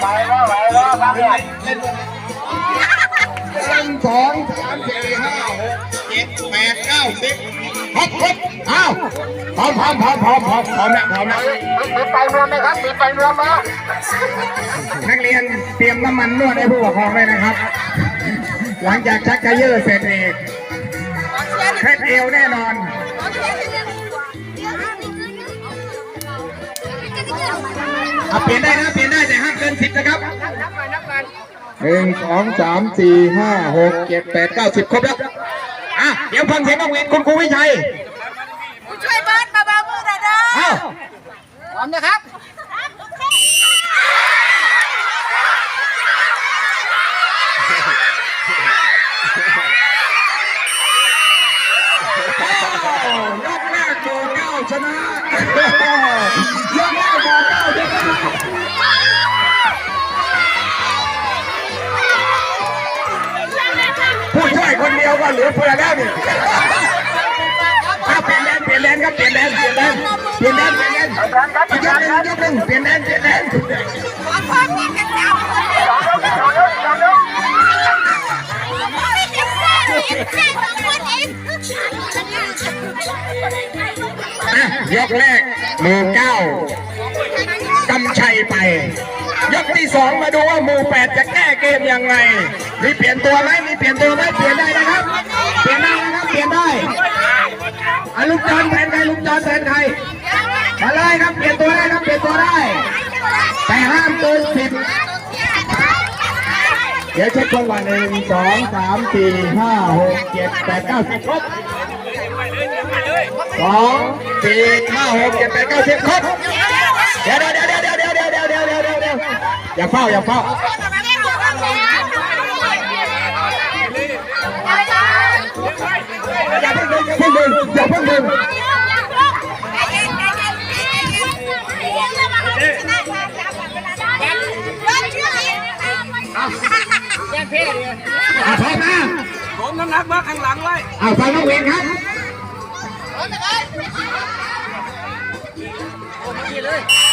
ไปแล้วไปวครับเนี่ยหนึ่งสองสามสี่ห้าหกเจ็ดแปดเก้าสิบครบครบอ้าวพร้อมพร้อมพร้อมพร้อมพร้อมพร้อมแล้วพร้อมแล้วมีไปรวมไหมครับมีไปรวมมานักเรียนเตรียมน้ำมันนวดให้ผู้ปกครองเลยนะครับ หลังจากชักกระเยอะเสร็จเองเคล็ดเอวแน่นอน อะเปลี่ยนได้นะเปลี่ยนได้แต่ห้ามเกินสิบนะครับหนึ่งสองสามสี่ห้าหกเจ็ดแปดเก้าสิบครบแล้วอะเดี๋ยวฟังเสียงน้องเวนคุณครูวิชัยช่วยเบิร์ดมาบามือหน่อยนะเอ้าพร้อมนะครับยกแรกโบเก้าชนะยกแรกโบเก้าชนะ ผู้ช่วยคนเดียวก็เหลือเฟือแล้วนี่เปลี่ยนแดนเปลี่ยนแดนครับเปลี่ยนแดนเปลี่ยนแดนเปลี่ยนแดนเปลี่ยนแดนยกหนึ่งยกหนึ่งเปลี่ยนแดนเปลี่ยนแดนยกแรกมือเก้า ชัยไป ยกที่สองมาดูว่าหมู่แปดจะแก้เกมยังไง มีเปลี่ยนตัวไหมมีเปลี่ยนตัวไหมเปลี่ยนได้นะครับ เปลี่ยนได้นะครับเปลี่ยนได้อลูกจอนแทนใครลูกจอนแทนใครมาเลยครับเปลี่ยนตัวได้ครับเปลี่ยนตัวได้ แต่ห้ามเกินสิบเดี๋ยวเช็คคนวันหนึ่งสองสามสี่ห้าหกเจ็ดแปดเก้าสิบครบสองสี่ห้าหกเจ็ดแปดเก้าสิบครบ เดี๋ยวเดี๋ยวเดี๋ยวเดี๋ยวเดี๋ยวเดี๋ยวเดี๋ยวเดี๋ยวเดี๋ยวเดี๋ยวเดี๋ยวอย่าเฝ้าอย่าเฝ้าอย่าเพิ่งดึงอย่าเพิ่งดึงอย่าเพิ่งดึงอะพร้อมนะผมน้ำหนักมาข้างหลังไว้อะฟังน้องเวนครับเ